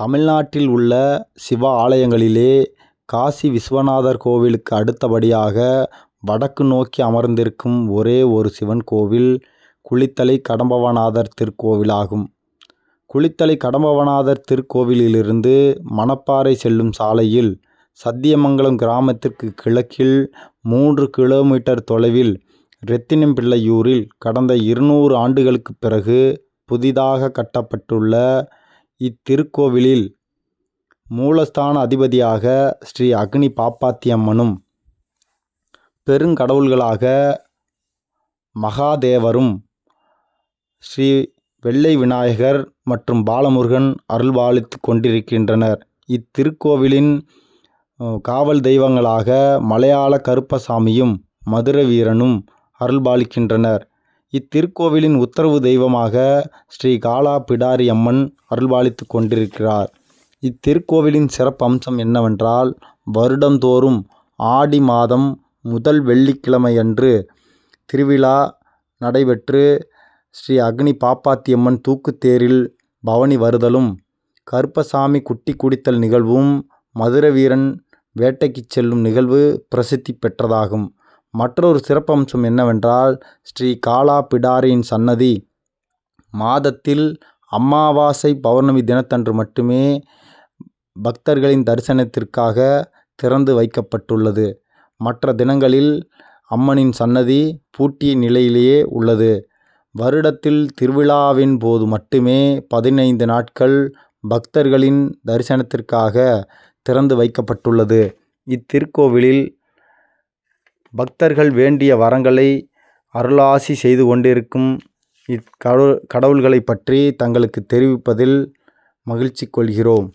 தமிழ்நாட்டில் உள்ள சிவ ஆலயங்களிலே காசி விஸ்வநாதர் கோவிலுக்கு அடுத்தபடியாக வடக்கு நோக்கி அமர்ந்திருக்கும் ஒரே ஒரு சிவன் கோவில் குளித்தலை கடம்பவநாதர் திருக்கோவிலாகும். குளித்தலை கடம்பவநாதர் திருக்கோவிலிலிருந்து மணப்பாறை செல்லும் சாலையில் சத்தியமங்கலம் கிராமத்திற்கு கிழக்கில் மூன்று கிலோமீட்டர் தொலைவில் ரெத்தினம்பிள்ளையூரில் கடந்த இருநூறு ஆண்டுகளுக்குப் பிறகு புதிதாக கட்டப்பட்டுள்ள இத்திருக்கோவிலில் மூலஸ்தான அதிபதியாக ஸ்ரீ அக்னி பாப்பாத்தியம்மனும் பெருங்கடவுள்களாக மகாதேவரும் ஸ்ரீ வெள்ளை விநாயகர் மற்றும் பாலமுருகன் அருள்பாலித்து கொண்டிருக்கின்றனர். இத்திருக்கோவிலின் காவல் தெய்வங்களாக மலையாள கருப்பசாமியும் மதுர வீரனும் அருள்பாலிக்கின்றனர். இத்திருக்கோவிலின் உத்தரவு தெய்வமாக ஸ்ரீ காலா பிடாரி அம்மன் அருள்பாலித்து கொண்டிருக்கிறார். இத்திருக்கோவிலின் சிறப்பம்சம் என்னவென்றால் வருடந்தோறும் ஆடி மாதம் முதல் வெள்ளிக்கிழமையன்று திருவிழா நடைபெற்று ஸ்ரீ அக்னி பாப்பாத்தியம்மன் தூக்குத்தேரில் பவனி வருதலும் கருப்பசாமி குட்டி குடித்தல் நிகழ்வும் மதுரவீரன் வேட்டைக்கு வேட்டைக்குச் செல்லும் நிகழ்வு பிரசித்தி பெற்றதாகும். மற்றொரு சிறப்பம்சம் என்னவென்றால் ஸ்ரீ காலா பிடாரியின் சன்னதி. மாதத்தில் அமாவாசை பௌர்ணமி தினத்தன்று மட்டுமே பக்தர்களின் தரிசனத்திற்காக திறந்து வைக்கப்பட்டுள்ளது. மற்ற தினங்களில் அம்மனின் சன்னதி பூட்டிய நிலையிலேயே உள்ளது. வருடத்தில் திருவிழாவின் போது மட்டுமே பதினைந்து நாட்கள் பக்தர்களின் தரிசனத்திற்காக திறந்து வைக்கப்பட்டுள்ளது. இத்திருக்கோவிலில் பக்தர்கள் வேண்டிய வரங்களை அருளாசி செய்து கொண்டிருக்கும் இக்கடவு கடவுள்களை பற்றி தங்களுக்கு தெரிவிப்பதில் மகிழ்ச்சி கொள்கிறோம்.